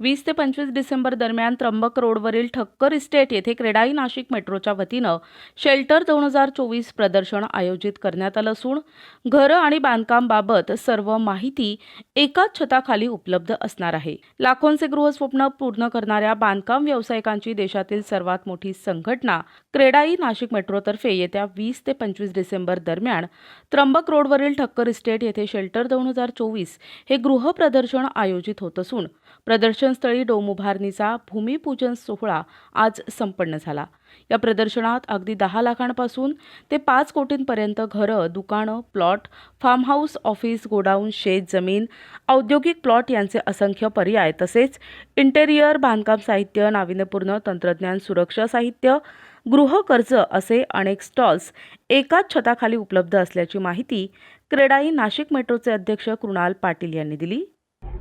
वीस ते पंचवीस डिसेंबर दरम्यान त्र्यंबक रोडवरील ठक्कर इस्टेट येथे क्रेडाई नाशिक मेट्रोच्या वतीनं शेल्टर दोन हजार चोवीस प्रदर्शन आयोजित करण्यात आलं असून घरं आणि बांधकामबाबत सर्व माहिती एकाच छताखाली उपलब्ध असणार आहे. लाखोंचे गृहस्वप्न पूर्ण करणाऱ्या बांधकाम व्यावसायिकांची देशातील सर्वात मोठी संघटना क्रेडाई नाशिक मेट्रोतर्फे येत्या वीस ते पंचवीस डिसेंबर दरम्यान त्र्यंबक रोडवरील ठक्कर इस्टेट येथे शेल्टर दोन हजार चोवीस हे गृह प्रदर्शन आयोजित होत असून प्रदर्शनस्थळी डोमुभारणीचा भूमिपूजन सोहळा आज संपन्न झाला. या प्रदर्शनात अगदी दहा लाखांपासून ते पाच कोटींपर्यंत घरं दुकानं plot farm house office godown शेत जमीन औद्योगिक प्लॉट यांचे असंख्य पर्याय तसेच इंटेरियर बांधकाम साहित्य नाविन्यपूर्ण तंत्रज्ञान सुरक्षा साहित्य गृहकर्ज असे अनेक स्टॉल्स एकाच छताखाली उपलब्ध असल्याची माहिती क्रेडाई नाशिक मेट्रोचे अध्यक्ष कृणाल पाटील यांनी दिली.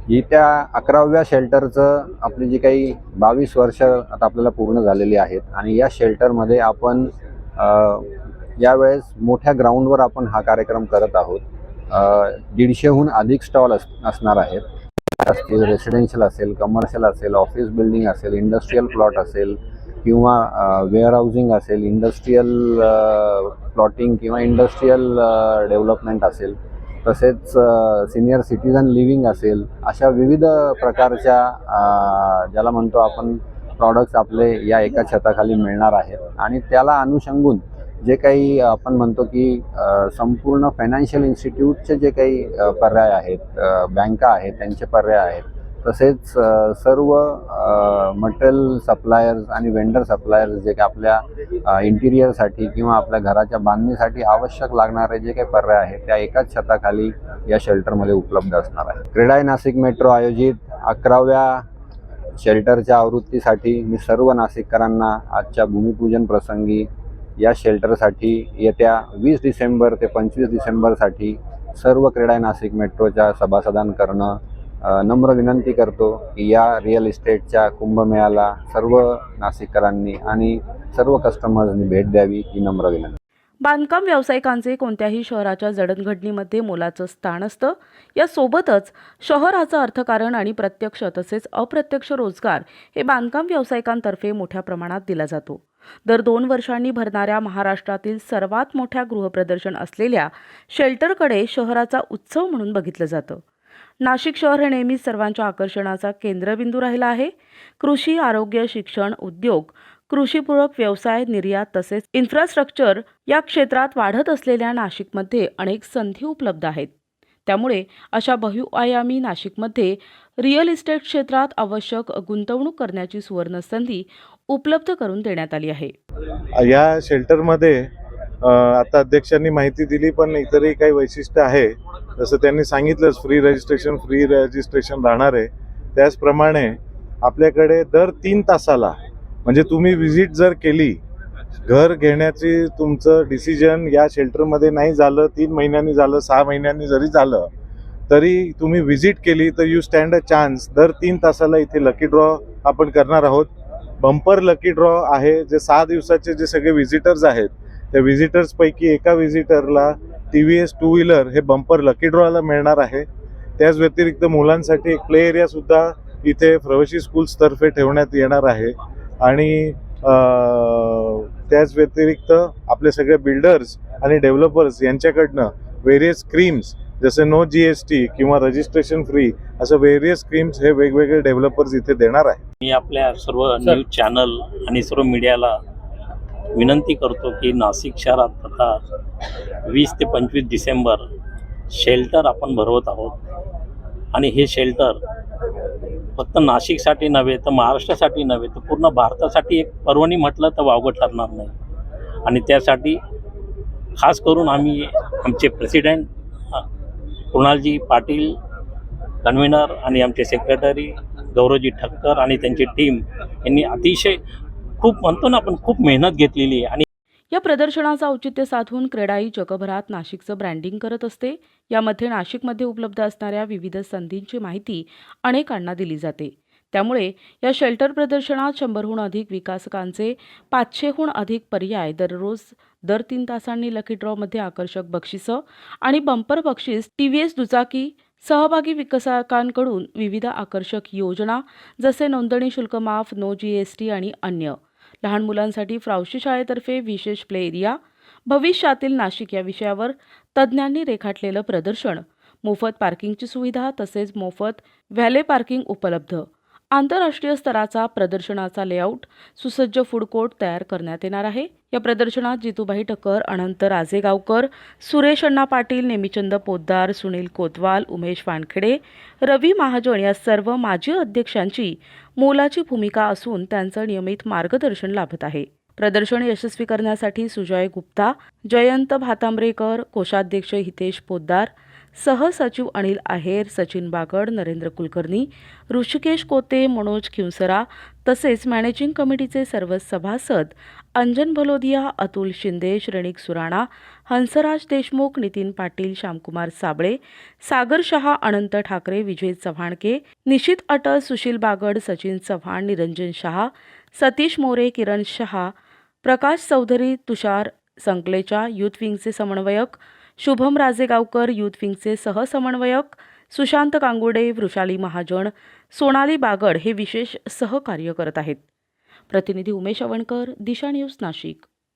येत्या अकराव्या शेल्टरचं आपली जी काही बावीस वर्ष आता आपल्याला पूर्ण झालेली आहेत आणि या शेल्टरमध्ये आपण यावेळेस मोठ्या ग्राउंडवर आपण हा कार्यक्रम करत आहोत. दीडशेहून अधिक स्टॉल अस असणार आहेत. असतील रेसिडेन्शियल असेल कमर्शियल असेल ऑफिस बिल्डिंग असेल इंडस्ट्रीयल प्लॉट असेल किंवा वेअर हाऊसिंग असेल इंडस्ट्रीयल प्लॉटिंग किंवा इंडस्ट्रीयल डेव्हलपमेंट असेल. तसेच सिनियर सिटीजन लिव्हिंग असेल अशा विविध प्रकारच्या ज्याला म्हणतो आपण प्रॉडक्ट्स आपले या एका छताखाली मिळणार आहेत. आणि त्याला अनुषंगून जे काही आपण म्हणतो की संपूर्ण फायनान्शियल इन्स्टिट्यूटचे जे काही पर्याय आहेत बँका आहेत त्यांचे पर्याय आहेत तसेच सर्व मटेरियल सप्लायर्स आणि वेंडर सप्लायर्स जे काही आपल्या इंटिरियरसाठी किंवा आपल्या घराच्या बांधणीसाठी आवश्यक लागणारे जे काही पर्याय आहेत त्या एकाच छताखाली या शेल्टरमध्ये उपलब्ध असणार आहे क्रीडाय नाशिक मेट्रो आयोजित अकराव्या शेल्टरच्या आवृत्तीसाठी मी सर्व नाशिककरांना आजच्या भूमिपूजन प्रसंगी या शेल्टरसाठी येत्या वीस डिसेंबर ते पंचवीस डिसेंबरसाठी सर्व क्रीडाय नाशिक मेट्रोच्या सभासदांकरणं नम्र विनंती करतो की या रिअल इस्टेटच्या कुंभमेळ्याला सर्व नाशिककरांनी आणि सर्व कस्टमर्सनी भेट द्यावी ही नम्र विनंती. बांधकाम व्यावसायिकांचे कोणत्याही शहराच्या जडणघडणीमध्ये मोलाचं स्थान असतं. यासोबतच शहराचं अर्थकारण आणि प्रत्यक्ष तसेच अप्रत्यक्ष रोजगार हे बांधकाम व्यावसायिकांतर्फे मोठ्या प्रमाणात दिला जातो. दर दोन वर्षांनी भरणाऱ्या महाराष्ट्रातील सर्वात मोठ्या गृहप्रदर्शन असलेल्या शेल्टरकडे शहराचा उत्सव म्हणून बघितलं जातं. नाशिक शहर हे नेहमीच सर्वांच्या आकर्षणाचा केंद्रबिंदू राहिला आहे. कृषी आरोग्य शिक्षण उद्योग कृषीपूरक व्यवसाय निर्यात तसेच इन्फ्रास्ट्रक्चर या क्षेत्रात वाढत असलेल्या नाशिकमध्ये अनेक संधी उपलब्ध आहेत. त्यामुळे अशा बहुआयामी नाशिकमध्ये रिअल इस्टेट क्षेत्रात आवश्यक गुंतवणूक करण्याची सुवर्ण संधी उपलब्ध करून देण्यात आली आहे. या शेल्टरमध्ये आता अध्यक्षांनी माहिती दिली पण इतरही काही वैशिष्ट्य आहे. जसं त्यांनी सांगितलंच फ्री रजिस्ट्रेशन फ्री रजिस्ट्रेशन राहणार आहे. त्याचप्रमाणे आपल्याकडे दर तीन तासाला म्हणजे तुम्ही व्हिजिट जर केली घर घेण्याची तुमचं डिसिजन या शेल्टरमध्ये नाही झालं तीन महिन्यांनी झालं सहा महिन्यांनी जरी झालं तरी तुम्ही व्हिजिट केली तर यू स्टँड अ चान्स दर तीन तासाला इथे लकी ड्रॉ आपण करणार आहोत. बंपर लकी ड्रॉ आहे जे सहा दिवसाचे जे सगळे व्हिजिटर्स आहेत त्या व्हिजिटर्सपैकी एका व्हिजिटरला T V S two wheeler हे बंपर लकी ड्रॉला मिळणार आहे. त्याच व्यतिरिक्त मुलांसाठी एक प्ले एरियासुद्धा इथे प्रवेशी स्कूल्सतर्फे ठेवण्यात येणार आहे. आणि अं, त्याच व्यतिरिक्त आपले सगळे बिल्डर्स आणि डेव्हलपर्स यांच्याकडनं व्हेरियस स्कीम्स जसे नो जी एस टी किंवा रजिस्ट्रेशन फ्री असं व्हेरियस स्कीम्स हे वेगवेगळे डेव्हलपर्स इथे देणार आहे. मी आपल्या सर्व न्यूज चॅनल आणि सर्व मीडियाला विनंती करतो की नाशिक शहरात आता वीस ते पंचवीस डिसेंबर शेल्टर आपण भरवत आहोत. आणि हे शेल्टर फक्त नाशिकसाठी नव्हे तर महाराष्ट्रासाठी नव्हे तर पूर्ण भारतासाठी एक पर्वणी म्हटलं तर वावगं ठरणार नाही. आणि त्यासाठी खास करून आम्ही आमचे प्रेसिडेंट कुणालजी पाटील कन्व्हिनर आणि आमचे सेक्रेटरी गौरवजी ठक्कर आणि त्यांची टीम यांनी अतिशय खूप म्हणतो ना आपण खूप मेहनत घेतलेली आहे. आणि या प्रदर्शनाचं औचित्य साधून क्रेडाई जगभरात नाशिकचं ब्रँडिंग करत असते. यामध्ये नाशिकमध्ये उपलब्ध असणाऱ्या विविध संधींची माहिती अनेकांना दिली जाते. त्यामुळे या शेल्टर प्रदर्शनात शंभरहून अधिक विकासकांचे पाचशेहून अधिक पर्याय दररोज दर तीन तासांनी लकी ड्रॉमध्ये आकर्षक बक्षिसं आणि बंपर बक्षीस टी व्ही एस दुचाकी सहभागी विकसकांकडून विविध आकर्षक योजना जसे नोंदणी शुल्क माफ नो जी एस टी आणि अन्य. लहान मुलांसाठी फ्रावशी शाळेतर्फे विशेष प्ले एरिया भविष्यातील नाशिक या विषयावर तज्ज्ञांनी रेखाटलेलं प्रदर्शन मोफत पार्किंगची सुविधा तसेच मोफत व्हॅले पार्किंग उपलब्ध. आंतरराष्ट्रीय स्तराचा प्रदर्शनाचा लेआउट सुसज्ज फूड कोर्ट तयार करण्यात येणार आहे. या प्रदर्शनात जितूबाई ठक्कर अनंत राजेगावकर सुरेश अण्णा पाटील नेमीचंद पोद्दार सुनील कोतवाल उमेश वानखेडे रवी महाजन या सर्व माजी अध्यक्षांची मोलाची भूमिका असून त्यांचं नियमित मार्गदर्शन लाभत आहे. प्रदर्शन यशस्वी करण्यासाठी सुजय गुप्ता जयंत भातांब्रेकर कोषाध्यक्ष हितेश पोद्दार सहसचिव अनिल आहेर सचिन बागड नरेंद्र कुलकर्णी ऋषिकेश कोते मनोज खिवसरा तसेच मॅनेजिंग कमिटीचे सर्व सभासद अंजन भलोदिया अतुल शिंदे श्रेणिक सुराणा हंसराज देशमुख नितीन पाटील श्यामकुमार साबळे सागर शहा अनंत ठाकरे विजय चव्हाणके निशित अटल सुशील बागड सचिन चव्हाण निरंजन शहा सतीश मोरे किरण शहा प्रकाश चौधरी तुषार संकलेचा युथ विंगचे समन्वयक शुभम राजेगावकर युथ विंगचे सहसमन्वयक सुशांत कांगुडे वृषाली महाजन सोनाली बागड हे विशेष सहकार्य करत आहेत. प्रतिनिधी उमेश अवणकर दिशा न्यूज नाशिक.